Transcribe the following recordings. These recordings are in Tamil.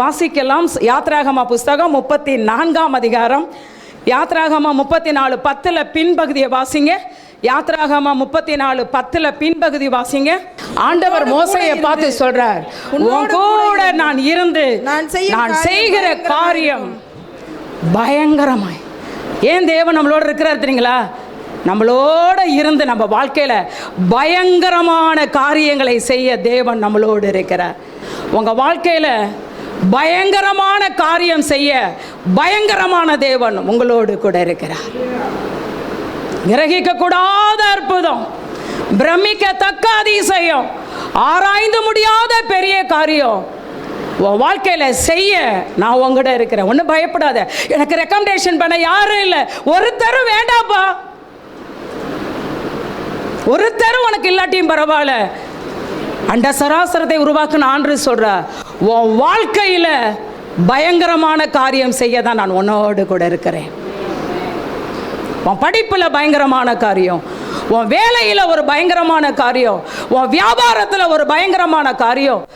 வாசிக்கலாம். யாத்ராகம புஸ்தகம் முப்பத்தி நான்காம் அதிகாரம். யாத்ராகம முப்பத்தி நாலு பத்தில் பின்பகுதியை வாசிங்க. யாத்ராகம முப்பத்தி நாலு பத்தில் பின்பகுதி வாசிங்க. ஆண்டவர் மோசையை பார்த்து சொல்றார் கூட நான் இருந்து நான் செய்கிற காரியம் பயங்கரமாய். ஏன் தேவன் நம்மளோட இருக்கிறார் தெரியுங்களா? நம்மளோட இருந்து நம்ம வாழ்க்கையில் பயங்கரமான காரியங்களை செய்ய தேவன் நம்மளோடு இருக்கிறார். உங்கள் வாழ்க்கையில் பயங்கரமான காரியம் செய்ய பயங்கரமான தேவன் உங்களோடு கூட இருக்கிறார். கிரகிக்க கூடாத அற்புதம் பிரமிக்கத்தக்க அதிசயம் ஆராய்ந்து முடியாத பெரிய காரியம். உன் வாழ்க்கையில் செய்ய நான் உங்ககிட்ட இருக்கிறேன். ஒன்றும் பயப்படாத. எனக்கு ரெக்கமெண்டேஷன் பண்ண யாரும் இல்லை. ஒருத்தரும் வேண்டாப்பா. ஒருத்தரும் உனக்கு இல்லாட்டியும் பரவாயில்ல. அண்ட சராசரத்தை உருவாக்குன்னு ஆண்டு சொல்றா. உன் வாழ்க்கையில் பயங்கரமான காரியம் செய்ய தான் நான் உன்னோடு கூட இருக்கிறேன். உன் படிப்பில் பயங்கரமான காரியம். உன் வேலையில் ஒரு பயங்கரமான காரியம். உன் வியாபாரத்தில் ஒரு பயங்கரமான காரியம்.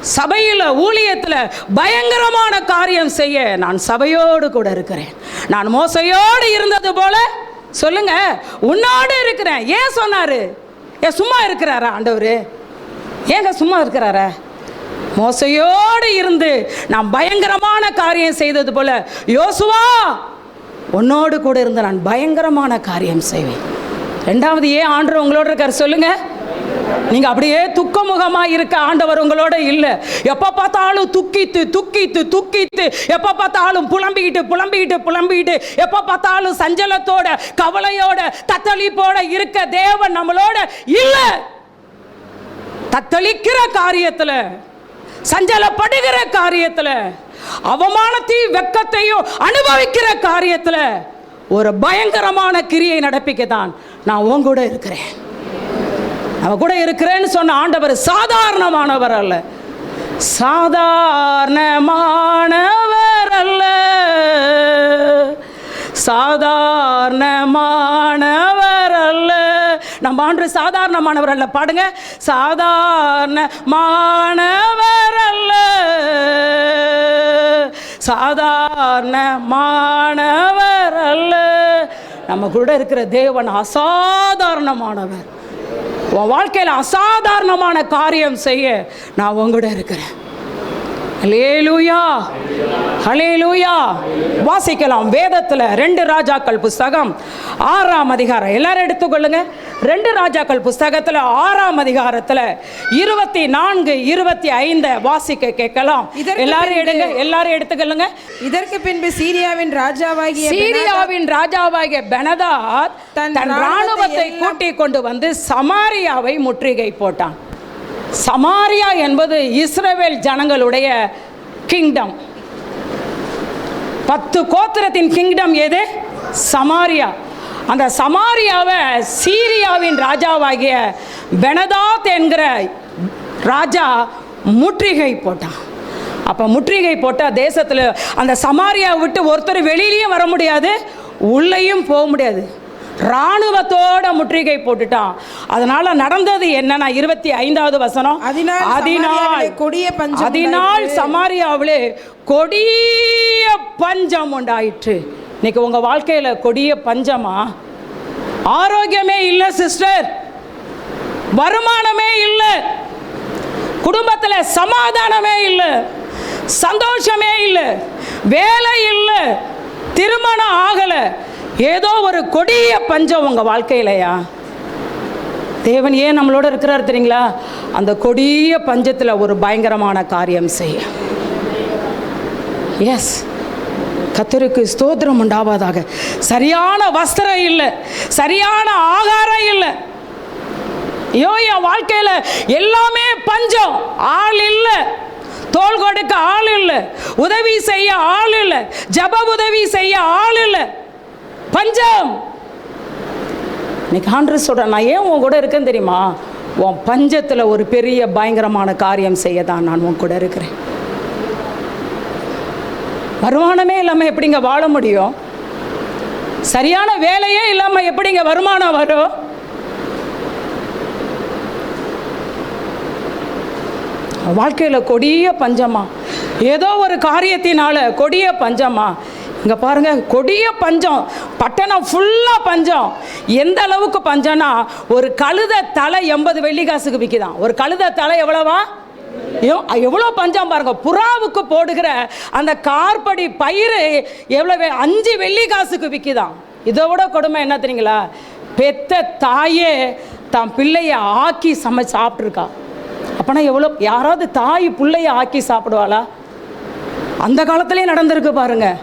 சபையில் ஊழியத்தில் பயங்கரமான காரியம் செய்ய நான் சபையோடு கூட இருக்கிறேன். நான் மோசையோடு இருந்தது போல சொல்லுங்க உன்னோடு இருக்கிறேன். ஏன் சொன்னாரு? ஏன் சும்மா இருக்கிறாரா ஆண்டவர்? ஏங்க சும்மா இருக்கிறாரா? மோசையோடு இருந்து நான் பயங்கரமான காரியம் செய்தது போல யோசுவா உன்னோடு கூட இருந்து நான் பயங்கரமான காரியம் செய்வேன். ரெண்டாவது ஏன் ஆண்டவர் உங்களோட இருக்கார் சொல்லுங்க. நீங்க அப்படியே துக்கமுகமா இருக்க ஆண்டவர் உங்களோட இல்ல. எப்ப பார்த்தாலும் துக்கித்து துக்கித்து துக்கித்து எப்ப பார்த்தாலும் புலம்பிக்கிட்டு புலம்பிக்கிட்டு புலம்பிக்கிட்டு எப்ப பார்த்தாலும் சஞ்சலத்தோட கவலையோட தத்தளிப்போட இருக்க தேவன் நம்மளோட இல்ல. தத்தளிக்கிற காரியத்துல சஞ்சலப்படுகிற காரியத்துல அவமானத்தையும் வெக்கத்தையும் அனுபவிக்கிற காரியத்துல ஒரு பயங்கரமான கிரியை நடப்பிக்க தான் நான் உன் கூட இருக்கிறேன். அவன் கூட இருக்கிறேன்னு சொன்ன ஆண்டவர் சாதாரணமானவர் அல்ல. சாதாரணமானவர் அல்ல. சாதாரணமானவர் நம்ம ஆண்டு சாதாரணமானவர் அல்ல. பாடுங்க. சாதாரணமானவர் அல்ல. சாதாரணமானவர் அல்ல. நம்ம கூட இருக்கிற தேவன் அசாதாரணமானவர். உன் வாழ்க்கையில் அசாதாரணமான காரியம் செய்ய நான் உங்கூட இருக்கிறேன். ஹலேலூயா ஹலேலூயா வாசிக்கலாம் வேதத்தில் ரெண்டு ராஜாக்கள் புஸ்தகம். ஆறாம் அதிகாரம். எல்லாரும் எடுத்துக்கொள்ளுங்க. ரெண்டு ராஜாக்கள் புஸ்தகத்தில் ஆறாம் அதிகாரத்தில் இருபத்தி நான்கு இருபத்தி ஐந்த வாசிக்க கேட்கலாம். எல்லாரும் எடுங்க. எல்லாரும் எடுத்துக்கொள்ளுங்க. இதற்கு பின்பு சீரியாவின் ராஜாவாகிய சீரியாவின் ராஜாவாகிய பெனதாத் தன் ராணுவத்தை கூட்டிக் கொண்டு வந்து சமாரியாவை முற்றுகை போட்டான். சமாரியா என்பது இஸ்ரேவேல் ஜனங்களுடைய கிங்டம் பத்து கோத்திரத்தின் கிங்டம் எது? சமாரியா. அந்த சமாரியாவை சீரியாவின் ராஜாவாகிய பெனதாத் என்கிற ராஜா முற்றுகை போட்டான். அப்போ முற்றுகை போட்டால் தேசத்தில் அந்த சமாரியாவை விட்டு ஒருத்தர் வெளியிலையும் வர முடியாது உள்ளேயும் போக முடியாது. இராணுவத்தோட முற்றுகை போட்டுட்டான். அதனால நடந்தது என்னன்னா இருபத்தி ஐந்தாவது வசனம். அதனால் கொடிய பஞ்சம் அதனால். சமாரியாவிலே கொடிய பஞ்சம் உண்டாயிற்று. இன்னைக்கு உங்க வாழ்க்கையில கொடிய பஞ்சமா? ஆரோக்கியமே இல்லை சிஸ்டர். வருமானமே இல்லை. குடும்பத்தில் சமாதானமே இல்லை. சந்தோஷமே இல்லை. வேலை இல்லை. திருமணம் ஆகலை. ஏதோ ஒரு கொடிய பஞ்சம் உங்கள் வாழ்க்கையிலையா? தேவன் ஏன் நம்மளோட இருக்கிறார் தெரியுங்களா? அந்த கொடிய பஞ்சத்தில் ஒரு பயங்கரமான காரியம் செய்ய எஸ் கத்தருக்கு ஸ்தோத்திரம் உண்டாவதாக. சரியான வஸ்திரம் இல்லை. சரியான ஆகாரம் இல்லை. ஐயோ என் வாழ்க்கையில் எல்லாமே பஞ்சம். ஆள் இல்லை. தோல் கொடுக்க ஆள் இல்லை. உதவி செய்ய ஆள் இல்லை. ஜப உதவி செய்ய ஆள் இல்லை. பஞ்சம். இன்னைக்கு ஆண்டு சொல்கிறேன் நான் ஏன் உன் கூட இருக்கேன்னு தெரியுமா? உன் பஞ்சத்தில் ஒரு பெரிய பயங்கரமான காரியம் செய்ய தான் நான் உன் கூட இருக்கிறேன். வருமானமே இல்லாமல் எப்படிங்க வாழ முடியும்? சரியான வேலையே இல்லாமல் எப்படிங்க வருமானம் வரும்? வாழ்க்கையில் கொடிய பஞ்சமா? ஏதோ ஒரு காரியத்தினால கொடிய பஞ்சமா? இங்கே பாருங்க கொடிய பஞ்சம். பட்டணம் ஃபுல்லாக பஞ்சம். எந்த அளவுக்கு பஞ்சம்னா ஒரு கழுத தலை எண்பது வெள்ளி காசுக்கு விற்கிதான் ஒரு கழுத தலை எவ்வளவா? எவ்- எவ்வளோ பஞ்சம் பாருங்க. புறாவுக்கு போடுகிற அந்த கார்படி பயிர் எவ்வளோ அஞ்சு வெள்ளி காசுக்கு விற்கிதான் இதை விட கொடுமை என்ன தெரியுங்களா? பெத்த தாயே தான் பிள்ளைய ஆக்கி சமை சாப்பிட்ருக்கா அப்போனா எவ்வளோ? யாராவது தாய் பிள்ளைய ஆக்கி சாப்பிடுவாளா? அந்த காலத்திலே நடந்திருக்கு பாருங்கள்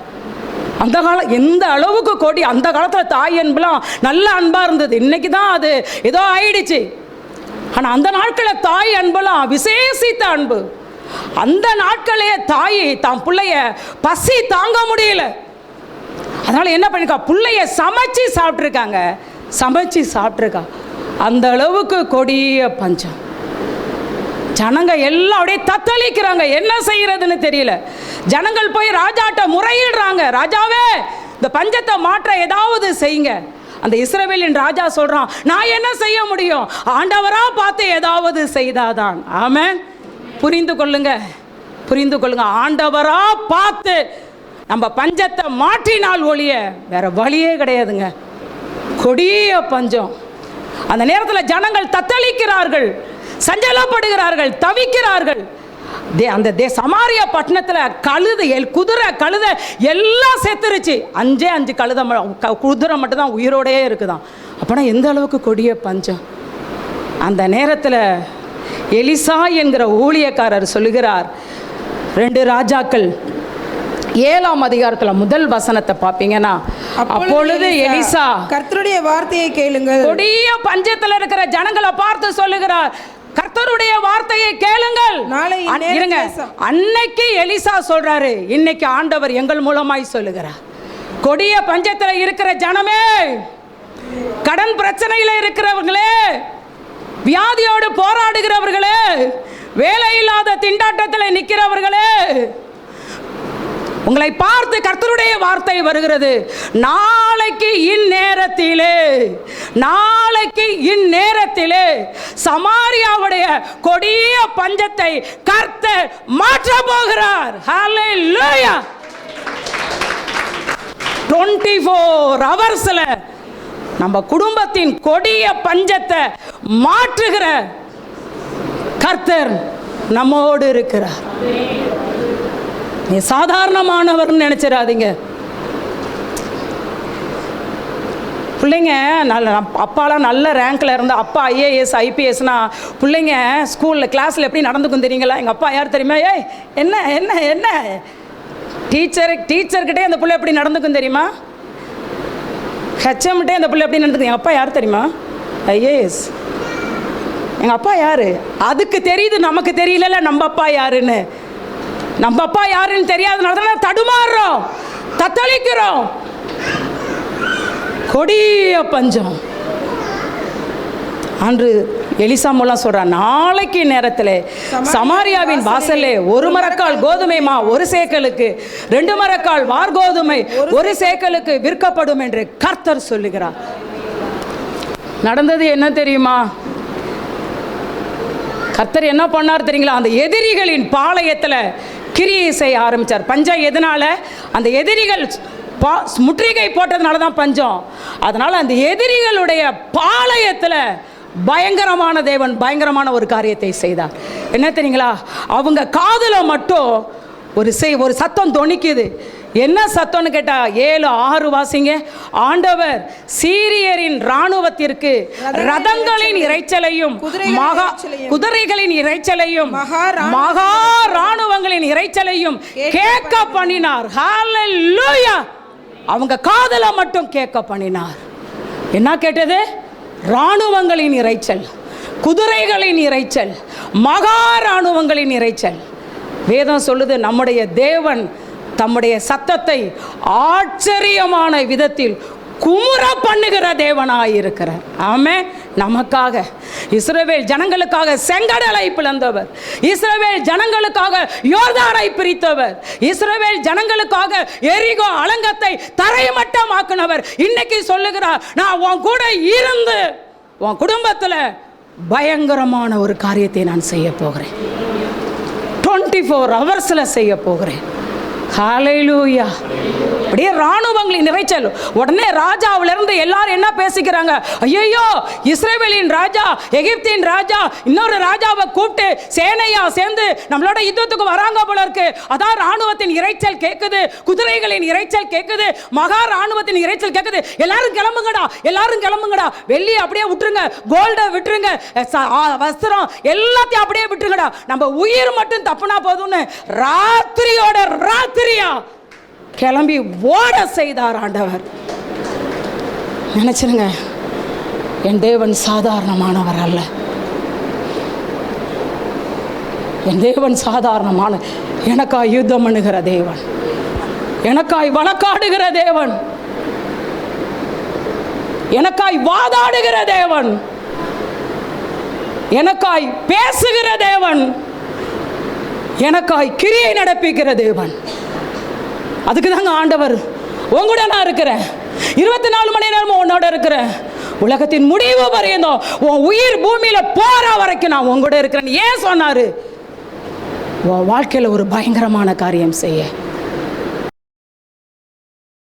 அந்த காலம் எந்த அளவுக்கு கொடி அந்த காலத்தில் தாய் அன்புலாம் நல்ல அன்பாக இருந்தது. இன்னைக்கு தான் அது ஏதோ ஆயிடுச்சு. ஆனால் அந்த நாட்களில் தாய் அன்புலாம் விசேஷித்த அன்பு. அந்த நாட்களே தாய் தான் பிள்ளைய பசி தாங்க முடியல. அதனால் என்ன பண்ணிருக்கா? பிள்ளைய சமைச்சு சாப்பிட்ருக்காங்க சமைச்சு சாப்பிட்ருக்கா அந்த அளவுக்கு கொடிய பஞ்சம். ஜனங்க எல்லாம் அப்படியே தத்தளிக்கிறாங்க. என்ன செய்யறதுன்னு தெரியல. ஜனங்கள் போய் ராஜாட்ட முறையிடுறாங்க. ராஜாவே இந்த பஞ்சத்தை மாற்ற ஏதாவது செய்யுங்க. அந்த இஸ்ரவேலின் ராஜா சொல்றான் நான் என்ன செய்ய முடியும்? ஆண்டவரா பார்த்து ஏதாவது செய்தாதான். ஆமென். புரிந்து கொள்ளுங்க. புரிந்து கொள்ளுங்க. ஆண்டவரா பார்த்து நம்ம பஞ்சத்தை மாற்றினால் ஒழிய வேற வழியே கிடையாதுங்க. கொடிய பஞ்சம். அந்த நேரத்தில் ஜனங்கள் தத்தளிக்கிறார்கள். சஞ்சலப்படுகிறார்கள் தவிக்கிறார்கள். அந்த தே சமாரியா பட்டணத்தில் கழுது எல் குதிரை கழுத எல்லாம் செத்துருச்சு. அஞ்சே அஞ்சு கழுதை குதிரை மட்டும்தான் உயிரோடையே இருக்குதாம் அப்போனா எந்த அளவுக்கு கொடிய பஞ்சம்? அந்த நேரத்தில் எலிசா என்கிற ஊழியக்காரர் சொல்லுகிறார் ரெண்டு ராஜாக்கள் ஏழாம் அதிகாரத்தில் முதல் வசனத்தை பார்ப்பீங்கன்னா அப்பொழுது எலிசா கர்த்தருடைய வார்த்தையை கேளுங்கள். கொடிய பஞ்சத்தில் இருக்கிற ஜனங்களை பார்த்து சொல்லுகிறார் கர்த்தருடைய வார்த்தையை கேளுங்கள். நாளை இருங்க. அன்னைக்கு எலிசா சொல்றாரு இன்னைக்கு ஆண்டவர் எங்கள் மூலமாய் சொல்லுகிறார். கொடிய பஞ்சத்தில் இருக்கிற ஜனமே கடன் பிரச்சனையில இருக்கிறவங்களே வியாதியோடு போராடுகிறவர்களே வேலை இல்லாத திண்டாட்டத்தில் நிற்கிறவர்களே உங்களை பார்த்து கர்த்தருடைய வார்த்தை வருகிறது. நாளைக்கு இந்நேரத்திலே நாளைக்கு இந்நேரத்திலே சமாரியாவுடைய கொடிய பஞ்சத்தை கர்த்தர் மாற்ற போகிறார். ஹalleluya 24 ஃபோர் ஹவர்ஸில் நம்ம குடும்பத்தின் கொடிய பஞ்சத்தை மாற்றுகிற கர்த்தர் நம்மோடு இருக்கிறார். நீ சாதாரணமானவர்னு நினச்சிடாதீங்க. பிள்ளைங்க நல்ல அப்பாலாம் நல்ல ரேங்க்கில் இருந்த அப்பா ஐஏஎஸ் ஐபிஎஸ்னா பிள்ளைங்க ஸ்கூலில் கிளாஸில் எப்படி நடந்துக்கும் தெரியுங்களா? எங்கள் அப்பா யார் தெரியுமா? ஏய் என்ன என்ன என்ன? டீச்சர் டீச்சர்கிட்டே அந்த பிள்ளை எப்படி நடந்துக்கும் தெரியுமா? ஹெச்எம்கிட்டே அந்த பிள்ளை எப்படி நடந்துக்கும் எங்கள் அப்பா யார் தெரியுமா? ஐஏஎஸ் எங்கள் அப்பா யார்? அதுக்கு தெரியுது நமக்கு தெரியல நம்ம அப்பா யாருன்னு. நம்ம அப்பா யாருன்னு தெரியாதனால தான் தடுமாறுறோம் தத்தளிக்கிறோம். கொடிய பஞ்சம். அன்று எலிசா மூலம் சொல்றான் நாளைக்கு நேரத்தில் சமாரியாவின் வாசல்லே ஒரு மரக்கால் கோதுமை மா ஒரு சேக்கலுக்கு ரெண்டு மரக்கால் வார்கோதுமை ஒரு சேக்கலுக்கு விற்கப்படும் என்று கர்த்தர் சொல்லுகிறார். நடந்தது என்ன தெரியுமா? கர்த்தர் என்ன பண்ணார் தெரியுங்களா? அந்த எதிரிகளின் பாளையத்தில் கிரியை செய்ய ஆரம்பித்தார் பஞ்சம் எதனால்? அந்த எதிரிகள் பா முற்றுகை போட்டதுனால தான் பஞ்சம். அதனால் அந்த எதிரிகளுடைய பாளையத்தில் பயங்கரமான தேவன் பயங்கரமான ஒரு காரியத்தை செய்தார். என்ன தெரியுங்களா? அவங்க காதில் மட்டும் ஒரு செய் ஒரு சத்தம் தொனிக்குது. என்ன சத்தம்னு கேட்டா ஏழு ஆறு வாசிங்க ஆண்டவர் சீரியரின் இராணுவத்திற்கு ரதங்களின் இறைச்சலையும் குதிரைகளின் மகா குதிரைகளின் இறைச்சலையும் மகா இராணுவ- மகா இராணுவங்களின் இறைச்சலையும் கேட்க பண்ணினார். அவங்க காதல மட்டும் கேட்க பண்ணினார். என்ன கேட்டது? இராணுவங்களின் இறைச்சல் குதிரைகளின் இறைச்சல் மகா இராணுவங்களின் இறைச்சல். வேதம் சொல்லுது நம்முடைய தேவன் தம்முடைய சத்தத்தை ஆச்சரியமான விதத்தில் குமுற பண்ணுகிற தேவனாய் இருக்கிறார் ஆமே நமக்காக இஸ்ரவேல் ஜனங்களுக்காக செங்கடலை பிளந்தவர். இஸ்ரவேல் ஜனங்களுக்காக யோர்தானை பிரித்தவர். இஸ்ரவேல் ஜனங்களுக்காக எரிகோ அலங்கத்தை தரைமட்டமாக்குனவர். இன்னைக்கு சொல்லுகிறார் நான் உன் கூட இருந்து உன் குடும்பத்தில் பயங்கரமான ஒரு காரியத்தை நான் செய்ய போகிறேன். டுவெண்ட்டி ஃபோர் ஹவர்ஸில் செய்ய போகிறேன். ஹாலையிலூயா அப்படியே ராணுவங்களின் நிறைச்சல் உடனே ராஜாவிலிருந்து எல்லாரும் என்ன பேசிக்கிறாங்க? ஐயோ இஸ்ரேவேலின் ராஜா எகிப்தின் ராஜா இன்னொரு ராஜாவை கூப்பிட்டு சேனையா சேர்ந்து நம்மளோட யுத்தத்துக்கு வராங்க போல இருக்கு. அதான் ராணுவத்தின் இறைச்சல் கேட்குது குதிரைகளின் இறைச்சல் கேட்குது மகா ராணுவத்தின் இறைச்சல் கேட்குது எல்லாரும் கிளம்புங்கடா எல்லாரும் கிளம்புங்கடா. வெள்ளி அப்படியே விட்டுருங்க கோல்டை விட்டுருங்க வஸ்திரம் எல்லாத்தையும் அப்படியே விட்டுருங்கடா. நம்ம உயிர் மட்டும் தப்புனா போதும்னு ராத்திரியோட ராத்திரி ராத்திரியா கிளம்பி ஓட செய்தார் ஆண்டவர். நினைச்சிருங்க என் தேவன் சாதாரணமானவர் அல்ல. என் தேவன் சாதாரணமான எனக்காய் யுத்தம் பண்ணுகிற தேவன். எனக்காய் வழக்காடுகிற தேவன். எனக்காய் வாதாடுகிற தேவன். எனக்காய் பேசுகிற தேவன். எனக்காய் கிரியை நடப்பிக்கிற தேவன். அதுக்கு தாங்க ஆண்டவர். உங்கூட நான் இருக்கிறேன். இருபத்தி நாலு மணி நேரமும் உன்னோட இருக்கிறேன். உலகத்தின் முடிவு வரையணும் உன் உயிர் பூமியில போற வரைக்கும் நான் உங்கூட இருக்கிறேன். ஏன் சொன்னாரு? உன் வாழ்க்கையில் ஒரு பயங்கரமான காரியம் செய்ய.